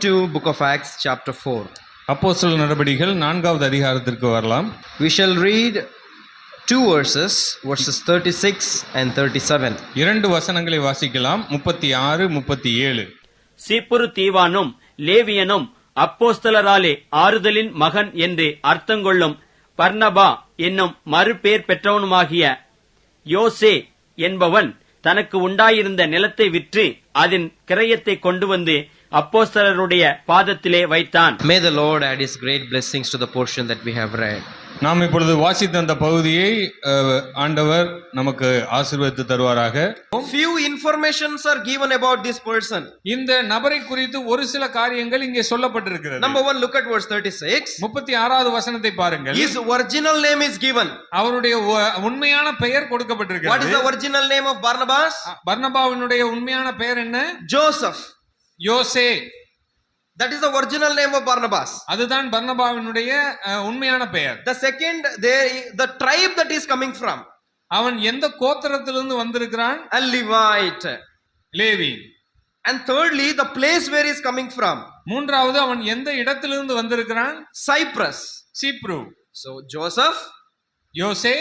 to book of Acts chapter 4. அப்போஸ்தலர் நடபடிகள் நான்காவது அதிகாரத்திற்கு வரலாம் We shall read two verses, verses 36 and 37. இரண்டு வசனங்களை வாசிக்கலாம் முப்பத்தி ஆறு முப்பத்தி ஏழு சீப்புரு தீவானும் லேவியனும் அப்போஸ்தலராலே ஆறுதலின் மகன் என்று அர்த்தங்கொள்ளும் பர்னபா என்னும் மறுபேர் பெற்றவனுமாகிய யோசே என்பவன் தனக்கு உண்டாயிருந்த நிலத்தை விற்று அதன் கிரயத்தை கொண்டு வந்து அப்போஸ்தலருடைய பாதத்திலே வைத்தான் May the Lord add his great blessings to the portion that we have read. நாம் இப்பொழுது வாசித்த அந்த பகுதியை ஆண்டவர் நமக்கு ஆசீர்வதித்து தருவாராக Few informations are given about this person. இந்த நபரை குறித்து ஒரு சில காரியங்கள் இங்கே சொல்லப்பட்டிருக்கிறது Number one, look at verse 36. முப்பத்தி ஆறாவது வசனத்தை பாருங்கள் His original name is given. அவருடைய உண்மையான பெயர் What is கொடுக்கப்பட்டிருக்கிறது the original name of Barnabas? பர்னபாவினுடைய உண்மையான பெயர் என்ன Joseph. யோசே That is the original name of Barnabas. அதுதான் பர்னபாவினுடைய உண்மையான பெயர் The second, there, the tribe that is coming from, அவன் எந்த கோத்திரத்திலிருந்து வந்திருக்கிறான் Levite. Levi thirdly, the place where he is coming from, மூன்றாவது அவன் எந்த இடத்திலிருந்து வந்திருக்கிறான் Cyprus. சீப்ரு So Joseph யோசே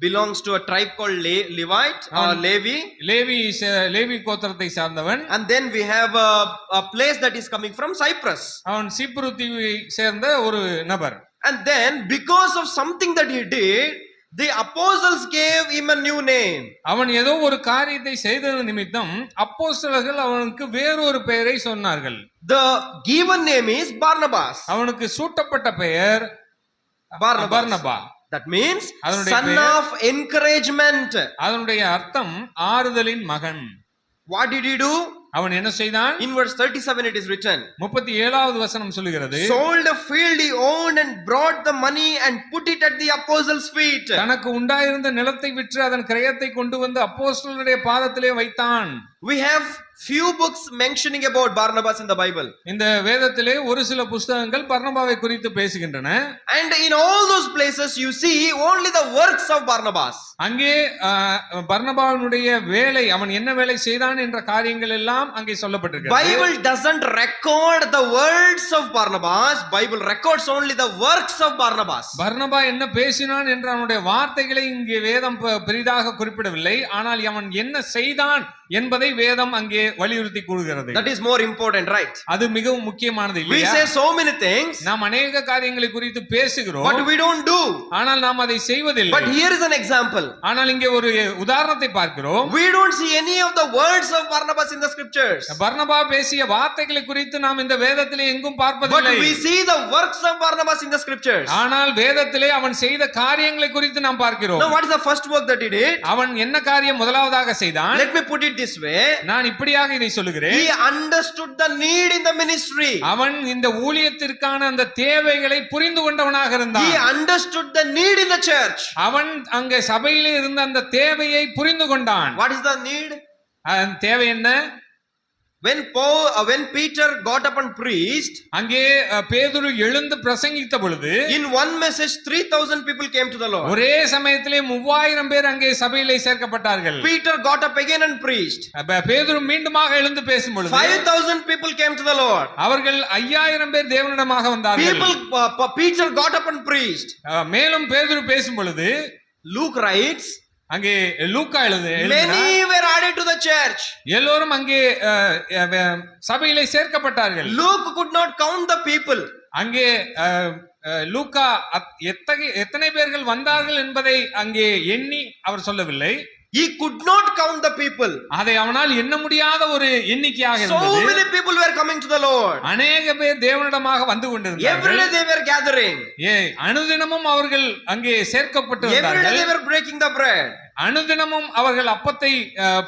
belongs to a tribe called Le- Levite or Levi. Levi ச- லேவி கோத்திரத்தை சார்ந்தவன் And then we have a, a place that is coming from Cyprus. அவன் சீப்ரு தீவை சேர்ந்த ஒரு நபர் And then, because of something that he did, the apostles gave him a new name. அவன் ஏதோ ஒரு காரியத்தை செய்தது நிமித்தம் அப்போஸ்தலர்கள் அவனுக்கு வேறொரு பெயரை சொன்னார்கள் The given name is Barnabas. அவனுக்கு சூட்டப்பட்ட பெயர் Barnabas. பர்னபா That means அதனுடைய son பெயர்? of encouragement. அதனுடைய அர்த்தம் ஆறுதலின் மகன் What did he do? அவன் என்ன செய்தான் In verse 37 it is written. முப்பத்தி ஏழாவது வசனம் சொல்லுகிறது Sold a field he owned and brought the money and put it at the apostles' feet. தனக்கு உண்டாயிருந்த நிலத்தை விற்று அதன் கிரயத்தை கொண்டு வந்து அப்போஸ்தலருடைய பாதத்திலே வைத்தான் We have few books mentioning about Barnabas in the Bible. இந்த வேதத்திலே ஒரு சில புஸ்தகங்கள் பர்னபாவை குறித்து பேசுகின்றன And in all those places you see only the works of Barnabas. அங்கே பர்னபாவினுடைய வேலை அவன் என்ன வேலை செய்தான் என்ற காரியங்கள் எல்லாம் அங்கே சொல்லப்பட்டிருக்கிறது Bible doesn't record the words of Barnabas. Bible records only the works of Barnabas. பர்னபா என்ன பேசினான் என்ற அவனுடைய வார்த்தைகளை இங்கே வேதம் பெரிதாக குறிப்பிடவில்லை ஆனால் அவன் என்ன செய்தான் என்பதை வேதம் அங்கே வலியுறுத்தி கூறுகிறது That is more important, right? அது மிகவும் முக்கியமானது We இல்லையா say so many things, நாம் அநேக காரியங்களை குறித்து பேசுகிறோம் but we don't do. ஆனால் நாம் அதை செய்வதில்லை But here is an example. ஆனால் இங்கே ஒரு உதாரணத்தை பார்க்கிறோம் We don't see any of the words of Barnabas in the scriptures. பர்னபா பேசிய வார்த்தைகளை குறித்து நாம் இந்த வேதத்திலே எங்கும் But பார்ப்பதில்லை we see the works of Barnabas in the scriptures. ஆனால் வேதத்திலே அவன் செய்த காரியங்களை குறித்து நாம் பார்க்கிறோம் Now, what is the first work that he did? அவன் என்ன காரியம் முதலாவதாக செய்தான் Let me put it this way. நான் இப்படியாக இதை சொல்லுகிறேன் He understood the need in the ministry. அவன் இந்த ஊழியத்திற்கான அந்த தேவைகளை புரிந்து கொண்டவனாக He இருந்தான் understood the need in the church. அவன் அங்கே சபையிலே இருந்த அந்த தேவையை புரிந்து கொண்டான் What is the need? தேவை என்ன When Paul, uh, when Peter got up and preached, அங்கே பேதுரு எழுந்து பிரசங்கித்த பொழுது in one message, 3,000 people came to the Lord. ஒரே சமயத்திலே மூவாயிரம் பேர் அங்கே சபையிலே சேர்க்கப்பட்டார்கள் Peter got up again and preached. பேதுரு மீண்டுமாக எழுந்து பேசும் பொழுது 5,000 people came to the Lord. அவர்கள் ஐயாயிரம் பேர் தேவனிடமாக வந்தார்கள் People, uh, Peter got up and preached. மேலும் பேதுரு பேசும் பொழுது Luke writes, அங்கே லூக்கா எழுது many were added to the church. எல்லோரும் அங்கே சபையிலே சேர்க்கப்பட்டார்கள் Luke could not count the people. அங்கே லூக்கா எத்தகைய எத்தனை பேர்கள் வந்தார்கள் என்பதை அங்கே எண்ணி அவர் சொல்லவில்லை He could not count the people. அதை அவனால் எண்ண முடியாத ஒரு எண்ணிக்கையாக So இருந்தது many people were coming to the Lord. அநேக பேர் தேவனிடமாக வந்து Every கொண்டிருந்தார்கள் day they were gathering. ஏ அனுதினமும் அவர்கள் அங்கே சேர்க்கப்பட்டு Every day வந்தார்கள் they were breaking the bread. அனுதினமும் அவர்கள் அப்பத்தை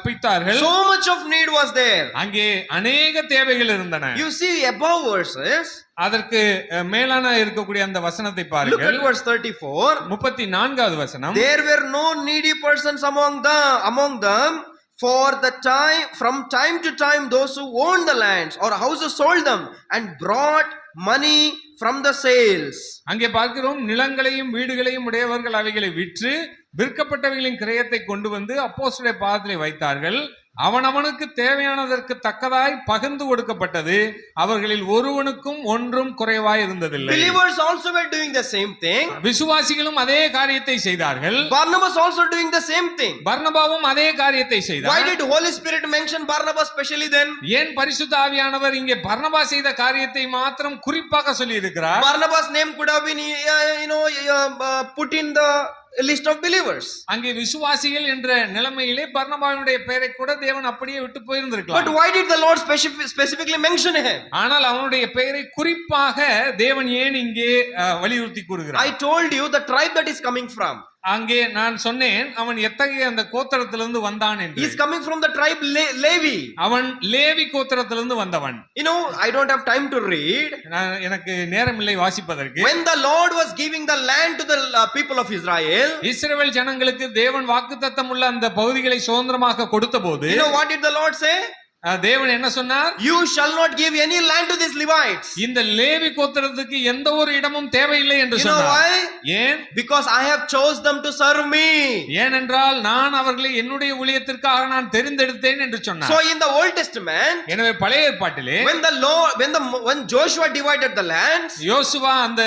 பிய்த்தார்கள் So much of need was there. அங்கே அநேக தேவைகள் இருந்தன You see above verses, அதற்கு மேலான இருக்கக்கூடிய அந்த வசனத்தை look பாருங்கள் at verse 34. முப்பத்தி நான்காவது வசனம் There were no needy persons among them among them for the time from time to time those who owned the lands or houses sold them and brought money from the sales. அங்கே பார்க்கிறோம் நிலங்களையும் வீடுகளையும் உடையவர்கள் அவைகளை விற்று விற்கப்பட்டவைகளின் கிரயத்தை கொண்டு வந்து அப்போஸ்தலருடைய பாதத்திலே வைத்தார்கள் அவனவனுக்கு தேவையானதற்கு தக்கதாய் பகிர்ந்து கொடுக்கப்பட்டது அவர்களில் ஒருவனுக்கும் ஒன்றும் குறைவாய் இருந்ததில்லை Believers also were doing the same thing. விசுவாசிகளும் அதே காரியத்தை செய்தார்கள் Barnabas also doing the same thing. பர்னபாவும் அதே காரியத்தை Why செய்தார் did Holy Spirit mention Barnabas specially then? ஏன் பரிசுத்த ஆவியானவர் இங்கே பர்னபா செய்த காரியத்தை மாத்திரம் குறிப்பாக சொல்லி இருக்கிறார் Barnabas' name could have been, uh, you know, uh, uh, put in the list of believers. அங்கே விசுவாசிகள் என்ற நிலைமையிலே பர்னபாவினுடைய பெயரை கூட தேவன் அப்படியே விட்டு But போயிருந்திருக்கலாம் why did the Lord specif- specifically mention him? ஆனால் அவனுடைய பெயரை குறிப்பாக தேவன் ஏன் இங்கே அஹ், வலியுறுத்தி கூறுகிறார் I told you the tribe that is coming from. அங்கே நான் சொன்னேன் அவன் எத்தகைய அந்த கோத்திரத்திலிருந்து வந்தான் He என்று is coming from the tribe Le- Levi. அவன் லேவி கோத்திரத்திலிருந்து வந்தவன் You know, I don't have time to read. நான் எனக்கு நேரமில்லை வாசிப்பதற்கு When the Lord was giving the land to the uh, people of Israel, இஸ்ரவேல் ஜனங்களுக்கு தேவன் வாக்குத்தத்தம் உள்ள அந்த பகுதிகளை சுதந்திரமாக கொடுத்த போது you know what did the Lord say? தேவன் என்ன சொன்னார் You shall not give any land to these Levites. இந்த லேவி கோத்திரத்துக்கு எந்த ஒரு இடமும் தேவையில்லை என்று சொன்னார்? ஏன் Because I have chose them to serve me. ஏனென்றால் நான் அவர்களை என்னுடைய ஊழியத்திற்காக நான் தெரிந்தெடுத்தேன் என்று சொன்னார் in the Old Testament, எனவே பழைய ஏற்பாட்டிலே when the Lord, when the when Joshua divided the lands, யோசுவா அந்த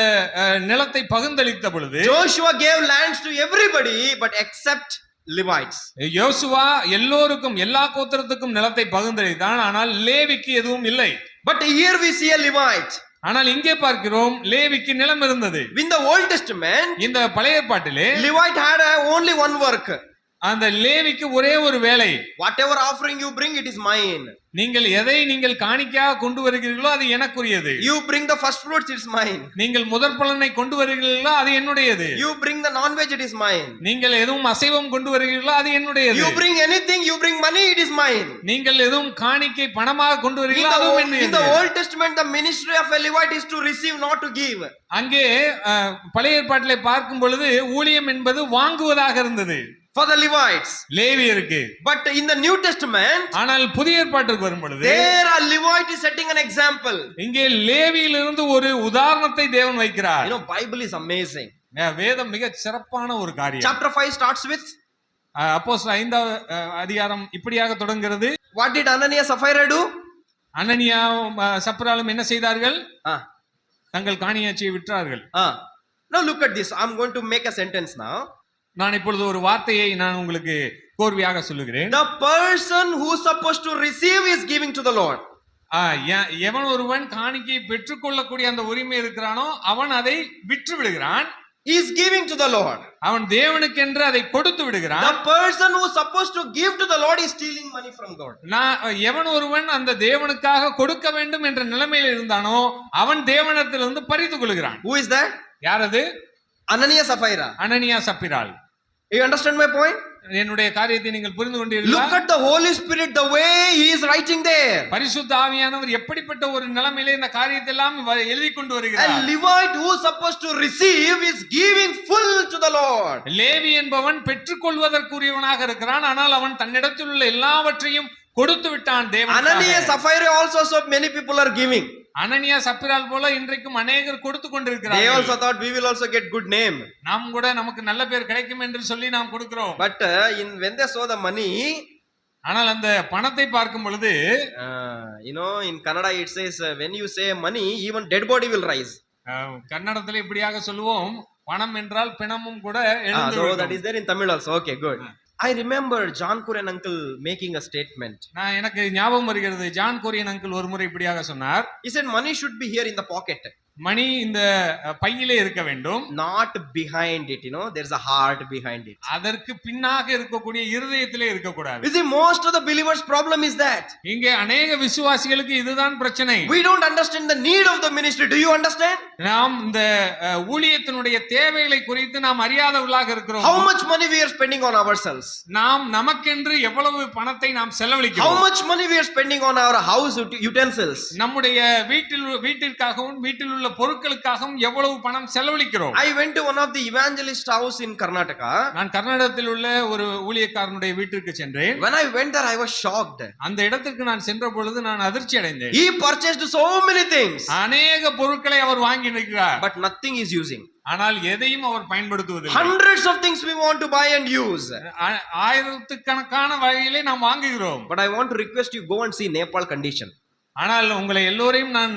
நிலத்தை பகிர்ந்தளித்த பொழுது Joshua gave lands to everybody, but except Levites. யோசுவா எல்லோருக்கும் எல்லா கோத்திரத்துக்கும் நிலத்தை பகிர்ந்தளித்தான் ஆனால் லேவிக்கு எதுவும் இல்லை But here we see a Levite. ஆனால் இங்கே பார்க்கிறோம் லேவிக்கு நிலம் இருந்தது In the Old Testament, இந்த பழைய ஏற்பாட்டிலே Levite had a, only one work. அந்த லேவிக்கு ஒரே ஒரு வேலை Whatever offering you bring, it is mine. நீங்கள் எதை நீங்கள் காணிக்கையாக கொண்டு வருகிறீர்களோ அது எனக்குரியது You bring the first fruits, it's mine. நீங்கள் முதற் பலனை கொண்டு வருகிறீர்களோ அது என்னுடையது You bring the non-veg, it is mine. நீங்கள் எதுவும் அசைவம் கொண்டு வருகிறீர்களோ அது என்னுடையது You bring anything, you bring money, it is mine. நீங்கள் எதுவும் காணிக்கை பணமாக கொண்டு வருகிறீர்களோ அதுவும் என்னுடையது Old Testament, the ministry of a Levite is to receive, not to give. அங்கே பழைய ஏற்பாட்டிலே பார்க்கும் பொழுது ஊழியம் என்பது வாங்குவதாக இருந்தது For the Levites. லேவியருக்கு But in the New Testament, ஆனால் புதிய ஏற்பாட்டுக்கு வரும் பொழுது there a Levite is setting an example. இங்கே லேவியிலிருந்து ஒரு உதாரணத்தை தேவன் வைக்கிறார் You know, Bible is amazing. அஹ், வேதம் மிக சிறப்பான ஒரு காரியம் Chapter 5 starts with, அப்போ ஐந்தாவது அதிகாரம் இப்படியாக தொடங்குகிறது what did Ananias Sapphira do? அனனியா சப்ராலும் என்ன செய்தார்கள் Ah, தங்கள் காணியாட்சியை விற்றார்கள் ah. Now look at this. I'm going to make a sentence now. நான் இப்பொழுது ஒரு வார்த்தையை நான் உங்களுக்கு கோர்வையாக சொல்லுகிறேன் The person who's supposed to receive is giving to the Lord. எவன் ஒருவன் காணிக்கையை பெற்றுக்கொள்ளக்கூடிய அந்த உரிமை இருக்கிறானோ அவன் அதை விற்று விடுகிறான் is giving to the Lord. அவன் தேவனுக்கென்று அதை கொடுத்து விடுகிறான் The person who's supposed to give to the Lord is stealing money from God. நான் எவன் ஒருவன் அந்த தேவனுக்காக கொடுக்க வேண்டும் என்ற நிலைமையில் இருந்தானோ அவன் தேவனத்திலிருந்து பறித்து கொள்கிறான் Who is that? யார் அது Ananias Sapphira. Hananiah சப்பிரால் You understand my point? என்னுடைய காரியத்தை நீங்கள் புரிந்து கொண்டீர்களா Look at the Holy Spirit, the way he is writing there. பரிசுத்த ஆவியானவர் எப்படிப்பட்ட ஒரு நிலைமையிலே இந்த காரியத்தை எல்லாம் வ- எழுதி கொண்டு வருகிறார் Levite who supposed to receive is giving full to the Lord. Levi என்பவன் பெற்றுக்கொள்வதற்குரியவனாக இருக்கிறான் ஆனால் அவன் தன்னிடத்தில் உள்ள எல்லாவற்றையும் கொடுத்து விட்டான் தேவன் Sapphira also, so many people are giving. அனனியா சப்பிரால் போல இன்றைக்கும் அநேகர் கொடுத்து They கொண்டிருக்கிறார்கள் also thought we will also get good name. நாம் கூட நமக்கு நல்ல பேர் கிடைக்கும் என்று சொல்லி நாம் கொடுக்கிறோம் But uh, in when they saw the money, ஆனால் அந்த பணத்தை பார்க்கும் பொழுது uh, you know, in Kannada it says uh, when you say money, even dead body will rise. கன்னடத்தில் இப்படியாக சொல்லுவோம் பணம் என்றால் பிணமும் கூட Ah, எழுந்து so that விழுகும். is there in Tamil also. I remember John Kuren uncle making a statement. நான் எனக்கு ஞாபகம் வருகிறது ஜான் கொரியன் அங்கிள் ஒரு முறை இப்படியாக சொன்னார் money should be here in the pocket, மணி இந்த பையிலே இருக்க வேண்டும் not behind it. You know, there's a heart behind it. அதற்கு பின்னாக இருக்கக்கூடிய இருதயத்திலே இருக்கக்கூடாது You see, most of the believers' problem is that இங்கே அநேக விசுவாசிகளுக்கு இதுதான் பிரச்சனை we don't understand the need of the ministry. Do you understand? நாம் இந்த ஊழியத்தினுடைய தேவைகளை குறித்து நாம் அறியாதவர்களாக இருக்கிறோம் How much money we are spending on ourselves? நாம் நமக்கென்று எவ்வளவு பணத்தை நாம் How செலவழிக்கிறோம் much money we are spending on our house ut- utensils? நம்முடைய வீட்டில் வீட்டிற்காகவும் வீட்டில் உள்ள உள்ள பொருட்களுக்காகவும் எவ்வளவு பணம் செலவழிக்கிறோம் went to one of the evangelist house in Karnataka. நான் கர்நாடகத்தில் உள்ள ஒரு ஊழியக்காரனுடைய வீட்டிற்கு சென்றேன் When I went there, I was shocked. அந்த இடத்திற்கு நான் சென்ற பொழுது நான் அதிர்ச்சி அடைந்தேன் He purchased so many things, அநேக பொருட்களை அவர் வாங்கி நிற்கிறார் but nothing is using. ஆனால் எதையும் அவர் பயன்படுத்துவதில்லை Hundreds of things we want to buy and use. ஆயிரத்துக்கணக்கான வகையிலே நாம் வாங்குகிறோம் But I want to request you go and see Nepal condition. ஆனால் உங்களை எல்லோரையும் நான்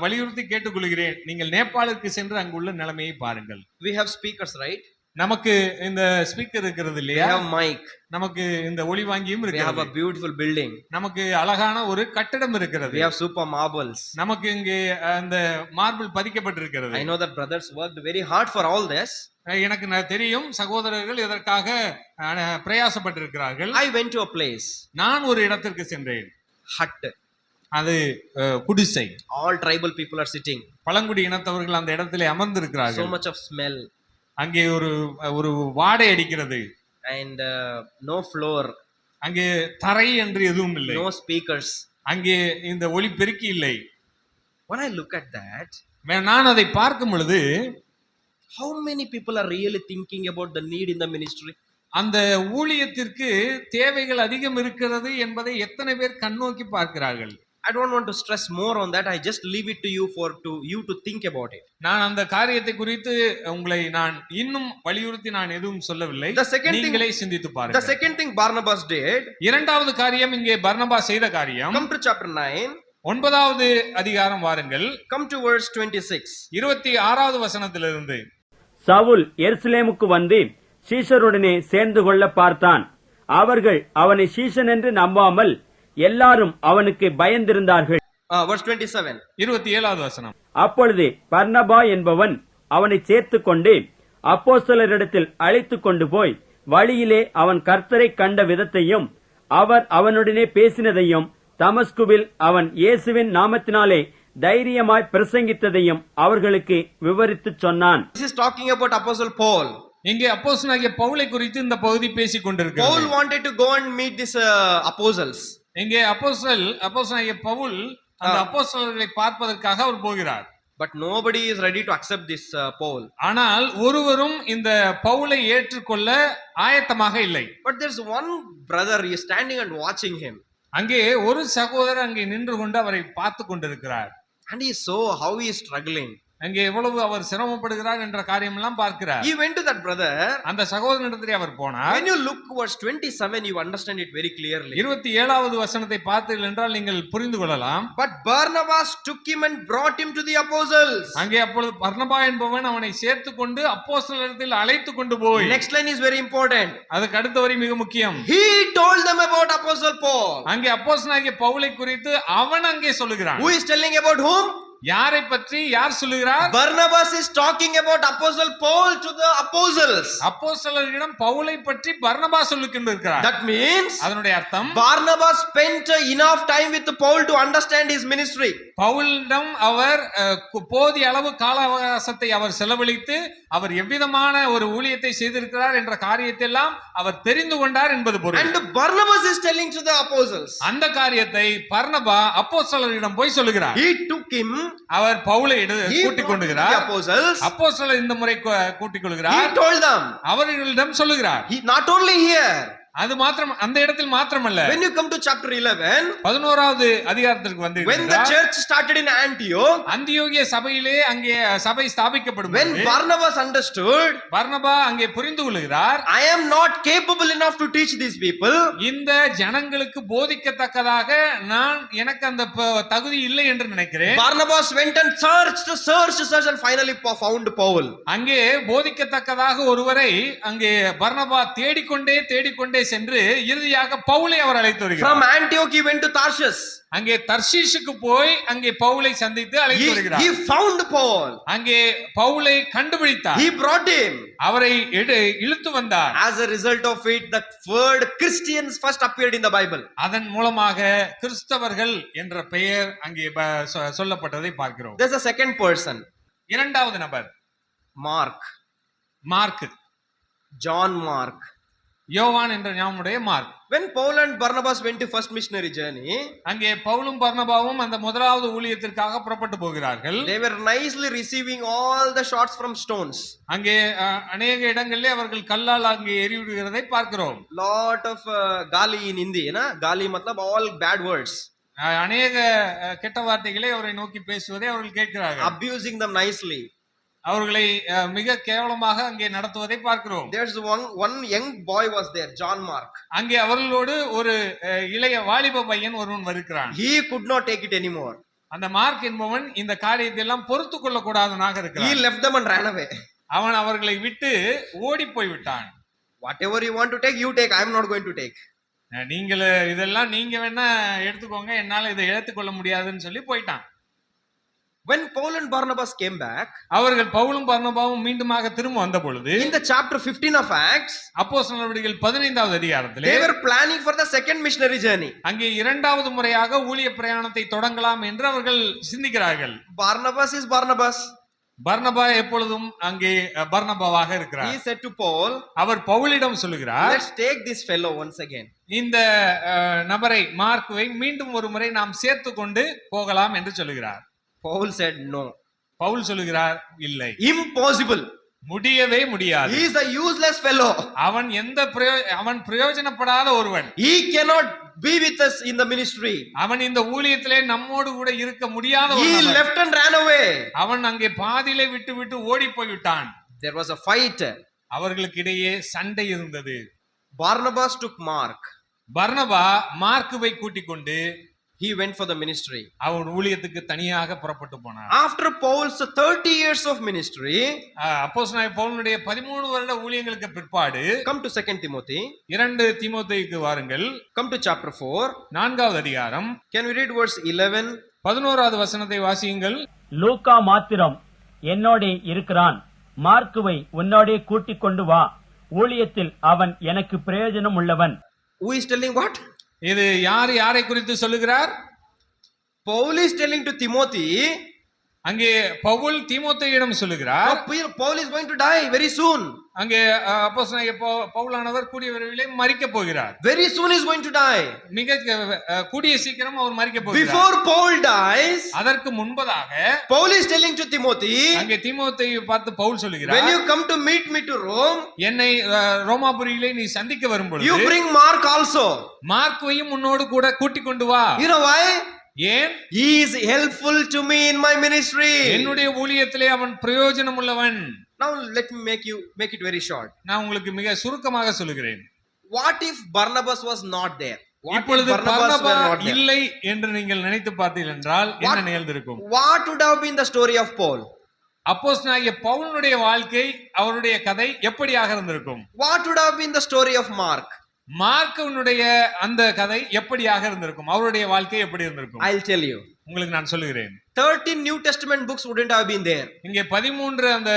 வலியுறுத்தி கேட்டுக்கொள்கிறேன் நீங்கள் நேபாளுக்கு சென்று அங்குள்ள நிலைமையை பாருங்கள் We have speakers, right? நமக்கு இந்த ஸ்பீக்கர் இருக்கிறது இல்லையா mic. நமக்கு இந்த ஒளி வாங்கியும் இருக்கிறது a beautiful building. நமக்கு அழகான ஒரு கட்டடம் இருக்கிறது We have super marbles. நமக்கு இங்கே அந்த மார்பிள் பதிக்கப்பட்டிருக்கிறது I know that brothers worked very hard for all this. அஹ், எனக்கு ந- தெரியும் சகோதரர்கள் இதற்காக பிரயாசப்பட்டிருக்கிறார்கள் I went to a place, நான் ஒரு இடத்திற்கு சென்றேன் hut. அது குடிசை. All tribal people are sitting. பழங்குடி இனத்தவர்கள் அந்த இடத்திலே So அமர்ந்திருக்கிறார்கள் much of smell. அங்கே ஒரு ஒரு வாடை அடிக்கிறது. And uh, no floor, அங்கே தரை என்று எதுவும் இல்லை. No speakers. அங்கே இந்த ஒளி பெருக்கி இல்லை. When I look at that, நான் அதை பார்க்கும் பொழுது how many people are really thinking about the need in the ministry? அந்த ஊழியத்திற்கு தேவைகள் அதிகம் இருக்கிறது என்பதை எத்தனை பேர் கண்ணோக்கி பார்க்கிறார்கள்? I don't want to stress more on that. I just leave it to you for to you to think about it. நான் அந்த காரியத்தை குறித்து உங்களை நான் இன்னும் வலியுறுத்தி நான் எதுவும் சொல்லவில்லை. The second thing- நீங்களே சிந்தித்து The பாருங்கள். second thing Barnabas did, இரண்டாவது காரியம் இங்கே பர்னபா செய்த காரியம். Come to chapter 9, ஒன்பதாவது அதிகாரம் வாருங்கள். Come to verse 26. இருபத்தி ஆறாவது வசனத்திலிருந்து. சவுல் எருசலேமுக்கு வந்து சீஷருடனே சேர்ந்து கொள்ள பார்த்தான். அவர்கள் அவனை சீஷன் என்று நம்பாமல் எல்லாரும் அவனுக்கு பயந்திருந்தார்கள் Uh, verse 27. இருபத்தி ஏழாவது வசனம் அப்பொழுது பர்னபா என்பவன் அவனை சேர்த்துக் கொண்டு அப்போஸ்தலரிடத்தில் அழைத்துக் கொண்டு போய் வழியிலே அவன் கர்த்தரை கண்ட விதத்தையும் அவர் அவனுடனே பேசினதையும் தமஸ்குவில் அவன் இயேசுவின் நாமத்தினாலே தைரியமாய் பிரசங்கித்ததையும் அவர்களுக்கு விவரித்துச் சொன்னான் This is talking about Apostle Paul. இங்கே அப்போஸ்தலனாகிய பவுலை குறித்து இந்த பகுதி பேசிக் Paul கொண்டிருக்கிறது wanted to go and meet these uh, apostles. இங்கே அப்போஸ்தல் அப்போஸ்தலனாகிய பவுல் அந்த அப்போஸ்தலர்களை பார்ப்பதற்காக அவர் போகிறார் nobody is ready to accept this uh, Paul. ஆனால் ஒருவரும் இந்த பவுலை ஏற்றுக்கொள்ள ஆயத்தமாக இல்லை there's one brother, he is standing and watching him. அங்கே ஒரு சகோதரர் அங்கே நின்று கொண்டு அவரை பார்த்து கொண்டிருக்கிறார் he saw how he is struggling. அங்கே எவ்வளவு அவர் சிரமப்படுகிறார் என்ற காரியம் எல்லாம் பார்க்கிறார் He went to that brother. அந்த சகோதரனிடத்திலே அவர் போனார் When you look verse 27, you understand it very clearly. இருபத்தி ஏழாவது வசனத்தை பார்த்தீர்கள் என்றால் நீங்கள் புரிந்து கொள்ளலாம் But Barnabas took him and brought him to the apostles. அங்கே அப்பொழுது பர்னபா என்பவன் அவனை சேர்த்து கொண்டு அப்போஸ்தலரிடத்தில் அழைத்து கொண்டு போய் Next line is very important. அதுக்கு அடுத்த வரி மிக முக்கியம் He told them about Apostle Paul. அங்கே அப்போஸ்தலனாகிய பவுலை குறித்து அவன் அங்கே சொல்லுகிறான் Who is telling about whom? யாரை பற்றி யார் சொல்லுகிறார் Barnabas is talking about Apostle Paul to the apostles. அப்போஸ்தலரிடம் பவுலை பற்றி பர்னபா சொல்லுகின்றிருக்கிறார் That means அதனுடைய அர்த்தம் Barnabas spent enough time with Paul to understand his ministry. பவுலிடம் அவர் போதிய அளவு கால அவகாசத்தை அவர் செலவழித்து அவர் எவ்விதமான ஒரு ஊழியத்தை செய்திருக்கிறார் என்ற காரியத்தை எல்லாம் அவர் தெரிந்து கொண்டார் என்பது பொருள் And Barnabas is telling to the apostles. அந்த காரியத்தை பர்னபா அப்போஸ்தலரிடம் போய் சொல்லுகிறார் He took him, அவர் பவுலை கூட்டிக் கொண்டுகிறார். அப்போஸ்தலர் இந்த முறை கூட்டிக் கொள்கிறார். அவர்களிடம் சொல்லுகிறார் not only here. அது மாத்திரம் அந்த இடத்தில் மாத்திரமல்ல When you come to chapter 11, பதினோராவது அதிகாரத்திற்கு வந்து when the church started in Antioch, அந்தியோகிய சபையிலே அங்கே சபை ஸ்தாபிக்கப்படும் when Barnabas understood, பர்னபா அங்கே புரிந்து கொள்கிறார் I am not capable enough to teach these people. இந்த ஜனங்களுக்கு போதிக்கத்தக்கதாக நான் எனக்கு அந்த தகுதி இல்லை என்று நினைக்கிறேன் Barnabas went and searched, searched, searched, and finally found Paul. அங்கே போதிக்கத்தக்கதாக ஒருவரை அங்கே பர்னபா தேடிக்கொண்டே தேடிக்கொண்டே சென்று இறுதியாக பவுலை அவர் அழைத்து வருகிறார் From Antioch, he went to Tarshish. அங்கே தர்ஷீஷுக்கு போய் அங்கே பவுலை சந்தித்து அழைத்து வருகிறார் he found Paul. அங்கே பவுலை கண்டுபிடித்தார் He brought him. அவரை இழுத்து வந்தார் As a result of it, the word Christians first appeared in the Bible. அதன் மூலமாக கிறிஸ்தவர்கள் என்ற பெயர் அங்கே சொல்லப்பட்டதை பார்க்கிறோம் There's a second person, இரண்டாவது நபர் Mark, மார்க் John Mark. யோவான் என்ற ஞாபகமுடைய Mark When Paul and Barnabas went to first missionary journey, அங்கே பவுலும் பர்னபாவும் அந்த முதலாவது ஊழியத்திற்காக புறப்பட்டு போகிறார்கள் they were nicely receiving all the shots from stones. அங்கே அநேக இடங்களிலே அவர்கள் கல்லால் அங்கே எரிவிடுகிறதை பார்க்கிறோம் Lot of uh, gali in Hindi, na? Gali matlab all bad words. அஹ், கெட்ட வார்த்தைகளை அவரை நோக்கி பேசுவதை அவர்கள் கேட்கிறார்கள் Abusing them nicely. அவர்களை மிக கேவலமாக அங்கே நடத்துவதை பார்க்கிறோம் There's one one young boy was there, John Mark. அங்கே அவர்களோடு ஒரு இளைய வாலிப பையன் ஒருவன் வருகிறான் He could not take it anymore. அந்த மார்க் என்பவன் இந்த காரியத்தை எல்லாம் பொறுத்து கொள்ள கூடாதவனாக He இருக்கிறான் left them and ran away. அவன் அவர்களை விட்டு ஓடி போய் விட்டான் Whatever you want to take, you take. I'm not going to take. அஹ், நீங்கள் இதெல்லாம் நீங்க வேணா எடுத்துக்கோங்க என்னால இதை எடுத்துக்கொள்ள முடியாதுன்னு சொல்லி போயிட்டான் When Paul and Barnabas came back, அவர்கள் பவுலும் பர்னபாவும் மீண்டுமாக திரும்ப வந்த பொழுது in the chapter 15 of Acts, அப்போஸ்தலர் நடவடிக்கைகள் பதினைந்தாவது அதிகாரத்திலே they were planning for the second missionary journey. அங்கே இரண்டாவது முறையாக ஊழிய பிரயாணத்தை தொடங்கலாம் என்று அவர்கள் சிந்திக்கிறார்கள் Barnabas is Barnabas. பர்னபா எப்பொழுதும் அங்கே பர்னபாவாக இருக்கிறார் He said to Paul, அவர் பவுலிடம் சொல்லுகிறார் Let's take this fellow once again. இந்த நபரை மார்க்குவை மீண்டும் ஒரு முறை நாம் சேர்த்து கொண்டு போகலாம் என்று சொல்லுகிறார் Paul said, No. பவுல் சொல்லுகிறார் இல்லை Impossible. முடியவே முடியாது He is a useless fellow. அவன் எந்த அவன் பிரயோஜனப்படாத ஒருவன் He cannot be with us in the ministry. அவன் இந்த ஊழியத்திலே நம்மோடு கூட இருக்க முடியாத He left and ran away. அவன் அங்கே பாதியிலே விட்டு விட்டு ஓடி போய்விட்டான் There was a fight. அவர்களுக்கு இடையே சண்டை இருந்தது Barnabas took Mark. பர்னபா மார்க்குவை கூட்டிக் கொண்டு He went for the ministry. அவன் ஊழியத்துக்கு தனியாக புறப்பட்டு போனான் After Paul's 30 years of ministry, அப்போஸ் பவுலனுடைய பதிமூணு வருட ஊழியங்களுக்கு பிற்பாடு come to 2 Timothy, இரண்டு தீமோத்தேயுக்கு வாருங்கள் come to chapter 4. நான்காவது அதிகாரம் Can we read verse 11? பதினோராவது வசனத்தை வாசியுங்கள் லூக்கா மாத்திரம் என்னோடே இருக்கிறான் மார்க்குவை உன்னோடே கூட்டிக் கொண்டு வா ஊழியத்தில் அவன் எனக்கு பிரயோஜனம் உள்ளவன் Who is telling what? இது யார் யாரை குறித்து சொல்லுகிறார் Paul is telling to Timothy, அங்கே பவுல் தீமோத்தேயிடம் சொல்லுகிறார் "Now Paul Paul is going to die very soon. அங்கே அப்போஸ் பவுலானவர் கூடிய விரைவிலே மறிக்க போகிறார் Very soon he's going to die. மிக கூடிய சீக்கிரம் அவர் மறிக்க போகிறார் Before Paul dies, அதற்கு முன்பதாக Paul is telling to Timothy, அங்கே தீமோத்தேயை பார்த்து பவுல் when சொல்லுகிறார் you come to meet me to Rome, என்னை ரோமாபுரியிலே நீ சந்திக்க வரும் you bring Mark also. மார்க்குவையும் உன்னோடு கூட கூட்டிக் கொண்டு வா You know why? ஏன் He is helpful to me in my ministry. என்னுடைய ஊழியத்திலே அவன் பிரயோஜனம் உள்ளவன் Now let me make you make it very short. நான் உங்களுக்கு மிக சுருக்கமாக சொல்லுகிறேன் What if Barnabas was not there? What if இப்பொழுது Barnabas பர்னபா? இல்லை என்று நீங்கள் நினைத்து பார்த்தீர்கள் என்றால் என்ன? நிகழ்ந்திருக்கும் What would have been the story of Paul? அப்போஸ் பவுலனுடைய வாழ்க்கை அவருடைய கதை எப்படியாக இருந்திருக்கும் What would have been the story of Mark? மார்க்கவனுடைய அந்த கதை எப்படியாக இருந்திருக்கும் அவருடைய வாழ்க்கை எப்படி இருந்திருக்கும் I'll tell you. உங்களுக்கு நான் சொல்லுகிறேன் 13 New Testament books wouldn't have been there. இங்கே பதிமூன்று அந்த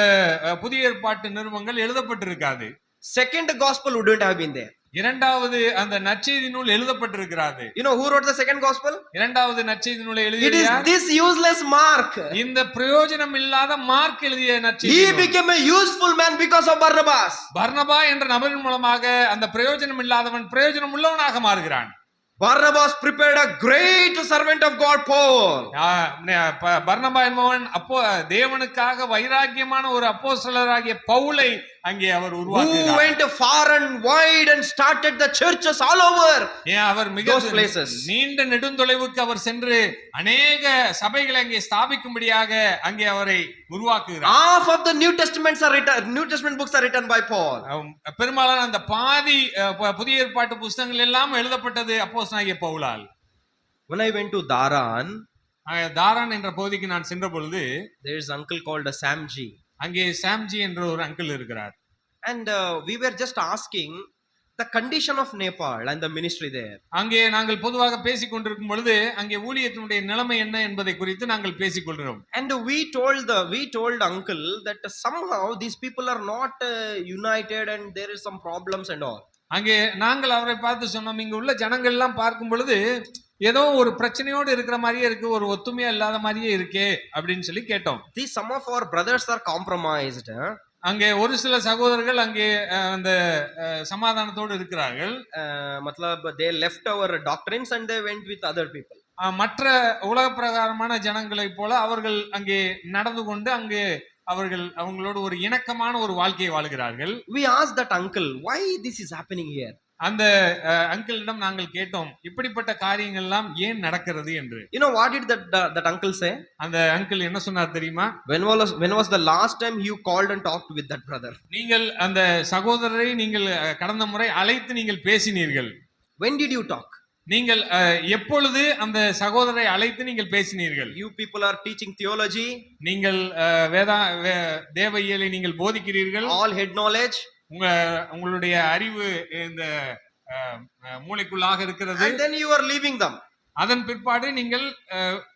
புதிய ஏற்பாட்டு நிறுவங்கள் எழுதப்பட்டிருக்காது Second gospel wouldn't have been there. இரண்டாவது அந்த நற்செய்தி நூல் எழுதப்பட்டிருக்கிறாது You know who wrote the second gospel? இரண்டாவது நற்செய்தி நூலை It எழுதிய is யார்? this useless Mark. இந்த பிரயோஜனம் இல்லாத மார்க் எழுதிய நற்செய்தி He became a useful man because of Barnabas. பர்னபா என்ற நபரின் மூலமாக அந்த பிரயோஜனம் இல்லாதவன் பிரயோஜனம் உள்ளவனாக மாறுகிறான் Barnabas prepared a great servant of God, Paul. பர்னபா என்பவன் அப்போ தேவனுக்காக வைராக்கியமான ஒரு அப்போஸ்தலராகிய பவுலை அங்கே அவர் Who உருவாக்குகிறார் went far and wide and started the churches all over. ஏன் அவர் மிக Those places. நீண்ட நெடுந்தொலைவுக்கு அவர் சென்று அநேக சபைகளை அங்கே ஸ்தாபிக்கும்படியாக அங்கே அவரை உருவாக்குகிறார் Half of the New Testaments are written, New Testament books are written by Paul. அவன் பெரும்பாலான அந்த பாதி புதிய ஏற்பாட்டு புஸ்தகங்கள் எல்லாம் எழுதப்பட்டது அப்போஸ் பவுலால் When I went to Daran, அஹ், தாரான் என்ற பகுதிக்கு நான் சென்ற பொழுது there is uncle called Samji. அங்கே சாம்ஜி என்ற ஒரு அங்கிள் இருக்கிறார் And uh, we were just asking the condition of Nepal and the ministry there. அங்கே நாங்கள் பொதுவாக பேசிக் கொண்டிருக்கும் பொழுது அங்கே ஊழியத்தினுடைய நிலைமை என்ன என்பதை குறித்து நாங்கள் பேசிக் கொள்கிறோம் And we told the we told uncle that somehow these people are not uh, united and there is some problems and all. அங்கே நாங்கள் அவரை பார்த்து சொன்னோம் இங்க உள்ள ஜனங்கள் எல்லாம் பார்க்கும் பொழுது ஏதோ ஒரு பிரச்சனையோடு இருக்கிற மாதிரியே இருக்கு ஒரு ஒத்துமையா இல்லாத மாதிரியே இருக்கே அப்படின்னு சொல்லி கேட்டோம் These some of our brothers are compromised. huh? அங்கே ஒரு சில சகோதரர்கள் அங்கே அந்த சமாதானத்தோடு இருக்கிறார்கள் they left our doctrines and they went with other people. அஹ், மற்ற உலக பிரகாரமான ஜனங்களைப் போல அவர்கள் அங்கே நடந்து கொண்டு அங்கே அவர்கள் அவங்களோடு ஒரு இணக்கமான ஒரு வாழ்க்கையை வாழுகிறார்கள் We asked that uncle, why this is happening here? அந்த அங்கிளிடம் நாங்கள் கேட்டோம் இப்படிப்பட்ட காரியங்கள் எல்லாம் ஏன் நடக்கிறது? என்று. Know what did that that, that uncle say? அந்த அங்கிள் என்ன சொன்னார் தெரியுமா? When was when was the last time you called and talked with that brother? நீங்கள் அந்த சகோதரரை நீங்கள் கடந்த முறை அழைத்து நீங்கள் பேசினீர்கள். When did you talk? நீங்கள் எப்பொழுது அந்த சகோதரரை அழைத்து நீங்கள் பேசினீர்கள்? You people are teaching theology, நீங்கள் வேதா தேவ இயலை நீங்கள் போதிக்கிறீர்கள்? All head knowledge, உங்க உங்களுடைய அறிவு இந்த மூளைக்குள்ளாக இருக்கிறது and then you are leaving them. அதன் பிற்பாடு நீங்கள்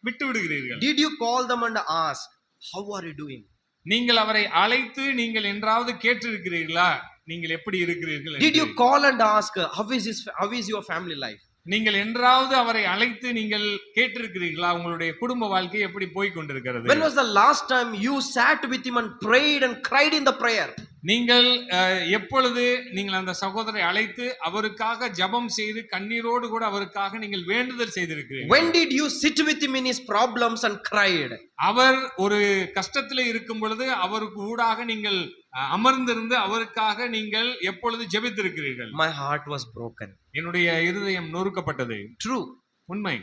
விட்டு விடுகிறீர்கள் Did you call them and ask, how are you doing? நீங்கள் அவரை அழைத்து நீங்கள் என்றாவது கேட்டிருக்கிறீர்களா நீங்கள் எப்படி இருக்கிறீர்கள் Did you call and ask, how is this, how is your family life? நீங்கள் என்றாவது அவரை அழைத்து நீங்கள் கேட்டிருக்கிறீர்களா உங்களுடைய குடும்ப வாழ்க்கை எப்படி போய் கொண்டிருக்கிறது When was the last time you sat with him and prayed and cried in the prayer? நீங்கள் எப்பொழுது நீங்கள் அந்த சகோதரை அழைத்து அவருக்காக ஜெபம் செய்து கண்ணீரோடு கூட அவருக்காக நீங்கள் வேண்டுதல் செய்திருக்கிறீர்கள் When did you sit with him in his problems and cried? அவர் ஒரு கஷ்டத்தில் இருக்கும் பொழுது அவருக்கு ஊடாக நீங்கள் அமர்ந்திருந்து அவருக்காக நீங்கள் எப்பொழுது ஜெபித்திருக்கிறீர்கள் My heart was broken. என்னுடைய இருதயம் நொறுக்கப்பட்டது True. உண்மை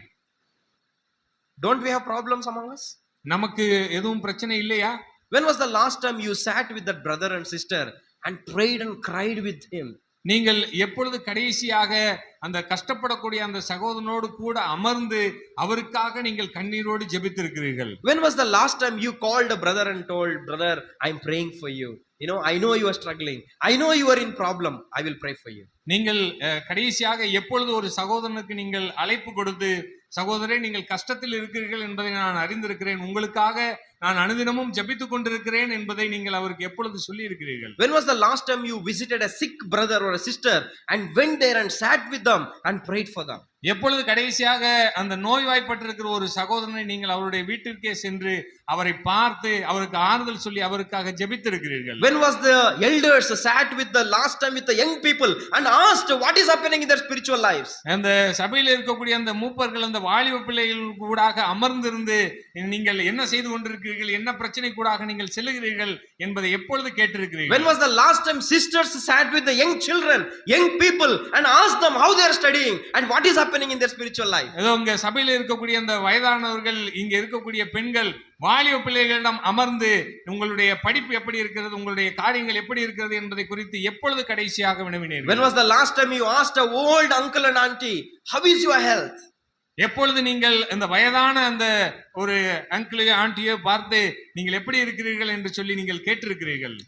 Don't we have problems among us? நமக்கு எதுவும் பிரச்சனை இல்லையா When was the last time you sat with that brother and sister and prayed and cried with him? நீங்கள் எப்பொழுது கடைசியாக அந்த கஷ்டப்படக்கூடிய அந்த சகோதரனோடு கூட அமர்ந்து அவருக்காக நீங்கள் கண்ணீரோடு ஜெபித்திருக்கிறீர்கள் When was the last time you called a brother and told, Brother, I'm praying for you? You know I know you are struggling I know you are in problem I will pray for you நீங்கள் eh, கடைசியாக எப்பொழுது ஒரு சகோதரனுக்கு நீங்கள் அழைப்பு கொடுத்து சகோதரே நீங்கள் கஷ்டத்தில் இருக்கிறீர்கள் என்பதை நான் அறிந்திருக்கிறேன். உங்களுக்காக நான் அனுதினமும் ஜெபித்துக் கொண்டிருக்கிறேன் என்பதை நீங்கள் அவருக்கு எப்பொழுது சொல்லி இருக்கிறீர்கள் When was the last time you visited a sick brother or a sister and went there and sat with them and prayed for them? எப்பொழுது கடைசியாக அந்த நோய்வாய்ப்பட்டிருக்கிற ஒரு சகோதரனை நீங்கள் அவருடைய வீட்டிற்கே சென்று அவரை பார்த்து அவருக்கு ஆறுதல் சொல்லி அவருக்காக ஜெபித்திருக்கிறீர்கள் When was the elders sat with the last time with the young people and asked what is happening in their spiritual lives? அந்த சபையில் இருக்கக்கூடிய அந்த மூப்பர்கள் அந்த வாலிப பிள்ளைகள் கூடாக அமர்ந்திருந்து நீங்கள் என்ன செய்து கொண்டிருக்கிறீர்கள் என்ன பிரச்சனை கூடாக நீங்கள் செல்லுகிறீர்கள் என்பதை எப்பொழுது When கேட்டிருக்கிறீர்கள் was the last time sisters sat with the young children, young people, and asked them how they are studying and what is happening in their spiritual life? ஏதோ இங்க சபையில் இருக்கக்கூடிய அந்த வயதானவர்கள் இங்க இருக்கக்கூடிய பெண்கள் வாலிப பிள்ளைகளிடம் அமர்ந்து உங்களுடைய படிப்பு எப்படி இருக்கிறது உங்களுடைய காரியங்கள் எப்படி இருக்கிறது என்பதை குறித்து எப்பொழுது கடைசியாக When வினவினீர்கள் was the last time you asked a old uncle and auntie, how is your health? எப்பொழுது நீங்கள் இந்த வயதான அந்த ஒரு அங்கிளையோ ஆண்டியோ பார்த்து நீங்கள் எப்படி இருக்கிறீர்கள் என்று சொல்லி நீங்கள் கேட்டிருக்கிறீர்கள்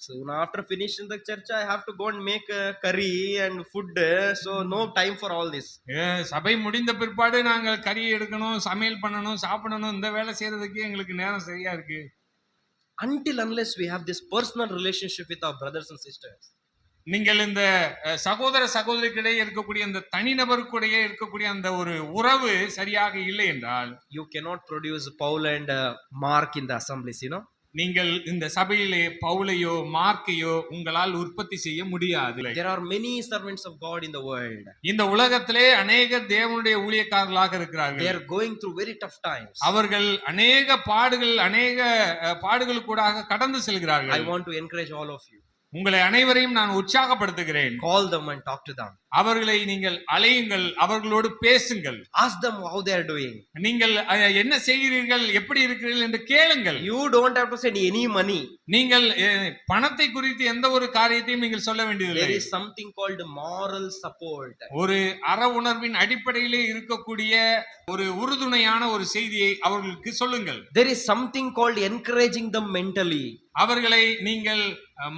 Soon after finishing the church, I have to go and make a curry and food, uh, so no time for all this. ஏ, சபை முடிந்த பிற்பாடு நாங்கள் கறி எடுக்கணும் சமையல் பண்ணணும் சாப்பிடணும் இந்த வேலை செய்யறதுக்கு எங்களுக்கு நேரம் சரியா இருக்கு Until unless we have this personal relationship with our brothers and sisters. நீங்கள் இந்த சகோதர சகோதரிக்கிடையே இருக்கக்கூடிய அந்த தனிநபருக்கிடையே இருக்கக்கூடிய அந்த ஒரு உறவு சரியாக இல்லை என்றால் You cannot produce Paul and uh, Mark in the assemblies, you know. நீங்கள் இந்த சபையிலே பவுலையோ மார்க்கையோ உங்களால் உற்பத்தி செய்ய முடியாது There are many servants of God in the world. இந்த உலகத்திலே அநேக தேவனுடைய ஊழியக்காரர்களாக They இருக்கிறார்கள் are going through very tough times. அவர்கள் அநேக பாடுகள் அநேக பாடுகளுக்கூடாக கடந்து I செல்கிறார்கள் want to encourage all of you. உங்களை அனைவரையும் நான் உற்சாகப்படுத்துகிறேன் Call them and talk to them. அவர்களை நீங்கள் அலையுங்கள் அவர்களோடு பேசுங்கள் Ask them how they are doing. நீங்கள் என்ன செய்கிறீர்கள் எப்படி இருக்கிறீர்கள் என்று கேளுங்கள் You don't have to send any money. நீங்கள் பணத்தை குறித்து எந்த ஒரு காரியத்தையும் நீங்கள் சொல்ல There வேண்டியதில்லை is something called moral support. ஒரு அற உணர்வின் அடிப்படையிலே இருக்கக்கூடிய ஒரு உறுதுணையான ஒரு செய்தியை அவர்களுக்கு சொல்லுங்கள் There is something called encouraging them mentally அவர்களை நீங்கள்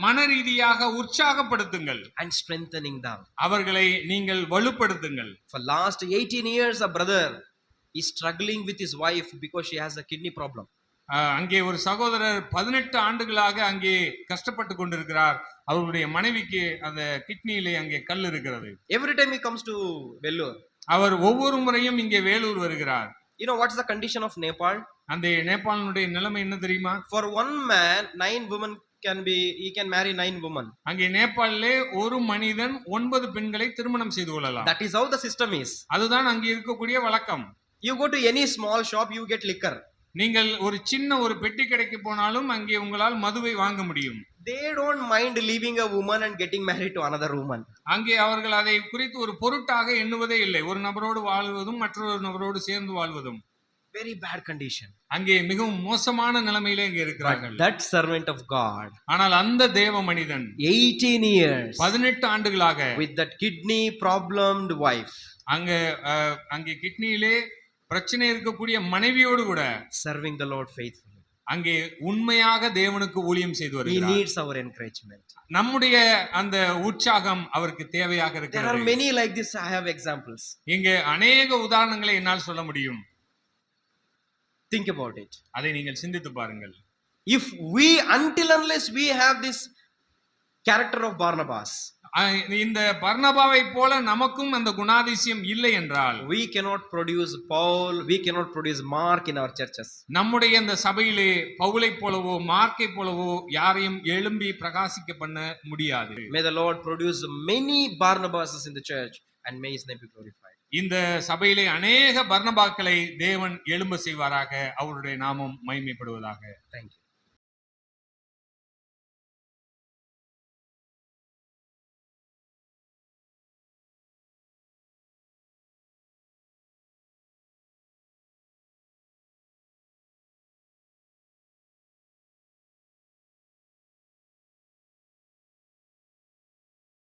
மன ரீதியாக உற்சாகப்படுத்துங்கள். And strengthening them. அவர்களை நீங்கள் வலுப்படுத்துங்கள். For last 18 years, a brother is struggling with his wife because she has a kidney problem. அஹ், அங்கே ஒரு சகோதரர் பதினெட்டு ஆண்டுகளாக அங்கே கஷ்டப்பட்டு கொண்டிருக்கிறார். அவருடைய மனைவிக்கு அந்த கிட்னியிலே அங்கே கல் இருக்கிறது. Every time he comes to Vellore, அவர் ஒவ்வொரு முறையும் இங்கே வேலூர் வருகிறார். You know what's the condition of Nepal? அந்த நேபாளினுடைய நிலைமை என்ன தெரியுமா For one man, nine women can be he can marry nine women. அங்கே நேபாளிலே ஒரு மனிதன் ஒன்பது பெண்களை திருமணம் செய்து கொள்ளலாம் That is how the system is. அதுதான் அங்கே இருக்கக்கூடிய வழக்கம் You go to any small shop, you get liquor. நீங்கள் ஒரு சின்ன ஒரு பெட்டி கடைக்கு போனாலும் அங்கே உங்களால் மதுவை வாங்க முடியும். They don't mind leaving a woman and getting married to another woman. அங்கே அவர்கள் அதை குறித்து ஒரு பொருட்டாக எண்ணுவதே இல்லை. ஒரு நபரோடு வாழ்வதும் மற்றொரு நபரோடு சேர்ந்து வாழ்வதும். Very bad condition. அங்கே மிகவும் மோசமான நிலைமையிலே இங்கே இருக்கிறார்கள். That servant of God, ஆனால் அந்த தேவ மனிதன் 18 years, பதினெட்டு ஆண்டுகளாக with that kidney problemed wife, அங்க அங்கே கிட்னியிலே பிரச்சனை இருக்கக்கூடிய மனைவியோடு கூட serving the Lord faithfully. அங்கே உண்மையாக தேவனுக்கு ஊழியம் செய்து வருகிறார் needs our encouragement. நம்முடைய அந்த உற்சாகம் அவருக்கு தேவையாக There are இருக்கிறது many like this. I have examples. இங்கே அநேக உதாரணங்களை என்னால் சொல்ல முடியும் Think about it. அதை நீங்கள் சிந்தித்து பாருங்கள் If we, until unless we have this character of Barnabas, இந்த பர்ணபாவை போல நமக்கும் அந்த குணாதிசயம் இல்லை என்றால் we cannot produce Paul, we cannot produce Mark in our churches. நம்முடைய இந்த சபையிலே பவுலை போலவோ மார்க்கை போலவோ யாரையும் எழும்பி பிரகாசிக்க பண்ண முடியாது May the Lord produce many Barnabases in the church and may his name be glorified. இந்த சபையிலே அநேக பர்ணபாக்களை தேவன் எழும்ப செய்வாராக அவருடைய நாமம் Thank you.